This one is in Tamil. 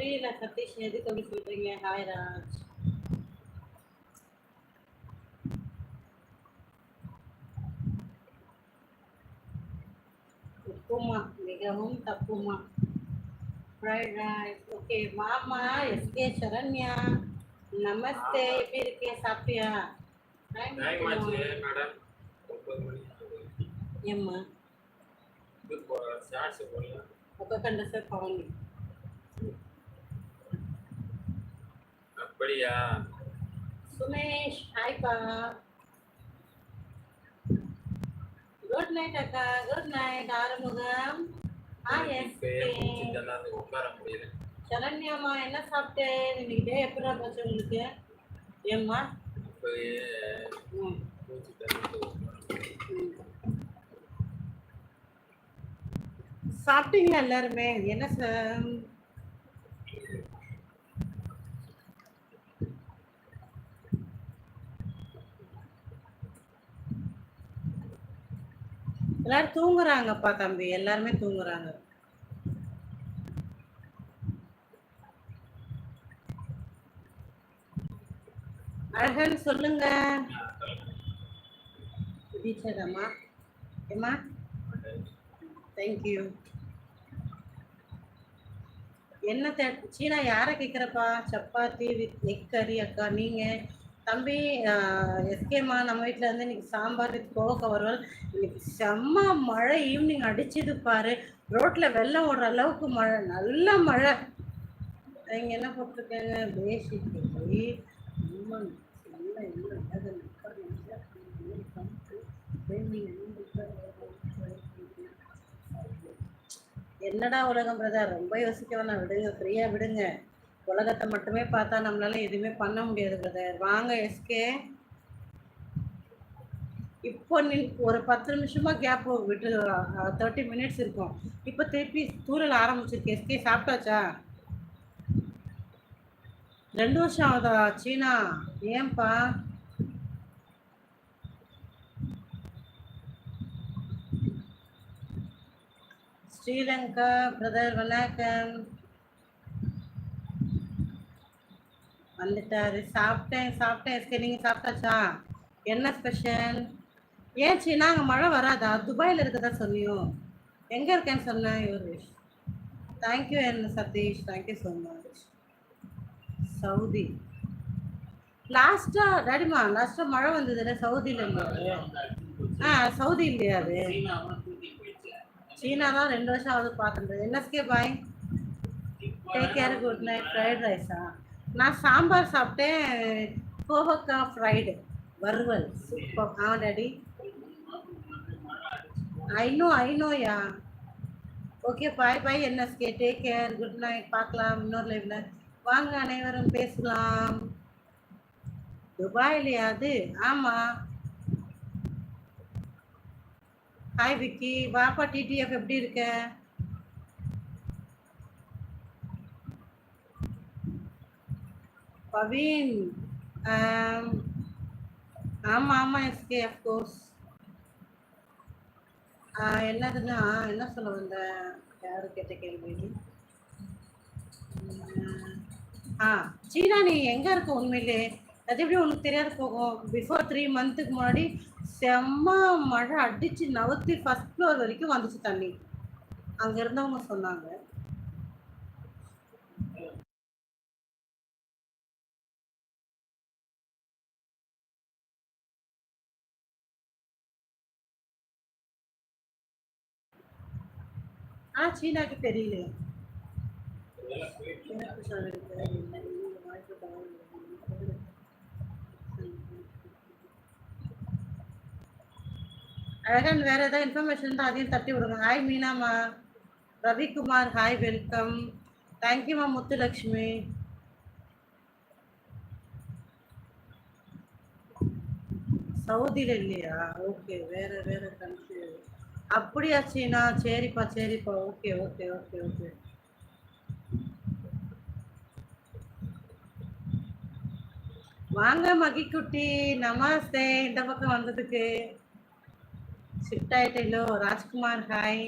புரியல சதீஷ் எதுக்கு அப்படி சொல்றீங்க? ஹாய் ராஜ். உப்புமா மிகவும் தப்புமா? ஓகே மாமா எஸ்கே சரண்யா. நமஸ்தே எப்படி இருக்கே சாப்பிட்டியா? Time டைம் ஆச்சு ஆச்சுமா. மேடம் அப்படியா? சுமேஷ் ஹாய்ப்பா குட் நைட் அக்கா குட் நைட் ஆறுமுகம். சரண்யாமா என்ன சாப்பிட்டேன் இன்னைக்கு டே எப்படா போச்சு உங்களுக்கு? ஏம்மா? சாப்பிட்டீங்களா எல்லாருமே? என்ன சார் எல்லாரும் தூங்குறாங்கப்பா தம்பி எல்லாருமே தூங்குறாங்க. அழகன் சொல்லுங்க. டீச்சரம்மா ஏமா தேங்க்யூ என்ன தே சீனா யாரை கேட்குறப்பா சப்பாத்தி வித் எக் கறி அக்கா நீங்கள் தம்பி எஸ்கேம்மா நம்ம வீட்டில் இருந்து இன்னைக்கு சாம்பார் வித் கோவக்க வறுவல். இன்னைக்கு செம்ம மழை ஈவினிங் அடிச்சது பாரு. ரோட்டில் வெள்ளம் ஓடுற அளவுக்கு மழை நல்ல மழை. நீங்கள் என்ன போட்டிருக்கேங்க? பேசிட்டு போய் என்னடா உலகம் பிரதா ரொம்ப யோசிக்க வேணாம் விடுங்க ஃப்ரீயா விடுங்க. உலகத்தை மட்டுமே பார்த்தா நம்மளால எதுவுமே பண்ண முடியாது பிரதர் வாங்க எஸ்கே. இப்போ நீ ஒரு பத்து நிமிஷமா கேப் விட்டு தேர்ட்டி மினிட்ஸ் இருக்கும். இப்போ திருப்பி தூரல் ஆரம்பிச்சிருக்கு. எஸ்கே சாப்பிட்டாச்சா? ரெண்டு வருஷம் ஆகுதா சீனா? ஏன்பா? ஸ்ரீலங்கா பிரதர் வணக்கம். வந்துட்டாரு. சாப்பிட்டேன் சாப்பிட்டேன். எஸ்கே நீங்க சாப்பிட்டாச்சா? என்ன ஸ்பெஷல் ஏன் சீனா அங்கே மழை வராதா? துபாயில் இருக்கதா சொன்னியோ? எங்கே இருக்கேன்னு சொன்னேன் யுவர் தேங்க்யூ என்ன Sathish. Thank you so much Saudi. லாஸ்டா டாடிமா லாஸ்டா மழை வந்ததுல சவுதியில இருந்து. ஆ சவுதி இல்லையா அது. சீனா தான் ரெண்டு வருஷம் ஆகுது பார்த்துட்டு. NSK bye? Take care good night fried ரைஸா நான் சாம்பார் சாப்பிட்டேன். கோவக்காய் ஃப்ரைடு வறுவல். சூப்பர் ஆ daddy. I know ஐநோயா okay bye bye NSK take care good night பார்க்கலாம். இன்னொரு லைவ்ல வாங்க அனைவரும் பேசலாம். துபாயிலையா அது? ஆமாம் ஹாய் விக்கி. வாப்பா டிடிஎஃப் எப்படி இருக்க? பவீன் ஆமாம் um, ஆமா ஆமா எஸ்கே அஃப்கோர்ஸ் என்னதுன்னா என்ன சொல்ல வந்த? யாரு கேட்ட கேள்வி? ஆ சீனா நீ எங்க இருக்க உண்மையிலே? அது எப்படி உனக்கு தெரியாது போகும்? பிஃபோர் த்ரீ மந்த்துக்கு முன்னாடி செம்ம மழை அடிச்சு நவத்தி ஃபர்ஸ்ட் ஃப்ளோர் வரைக்கும் வந்துச்சு தண்ணி. அங்க இருந்தவங்க சொன்னாங்க. ஆ சீனாக்கு தெரியல எனக்கு சொல்லிருக்கு இல்லை, இந்த வாய்ப்பு தவறு. அழகன் வேற ஏதாவது இன்ஃபர்மேஷன் இருந்தால் அதையும் தட்டி விடுங்க ஹாய் மீனாமா ரவிக்குமார் ஹாய் வெல்கம் தேங்க்யூமா முத்துலக்ஷ்மி சவுதியில் இல்லையா ஓகே வேற வேற கண்ட்ரி அப்படியா சீனா சரிப்பா சரிப்பா ஓகே ஓகே ஓகே ஓகே வாங்க மகிக்குட்டி நமஸ்தே இந்த பக்கம் வந்ததுக்கு ஷிஃப்ட் ஆயிட்டீங்களோ ராஜ்குமார் ஹாய்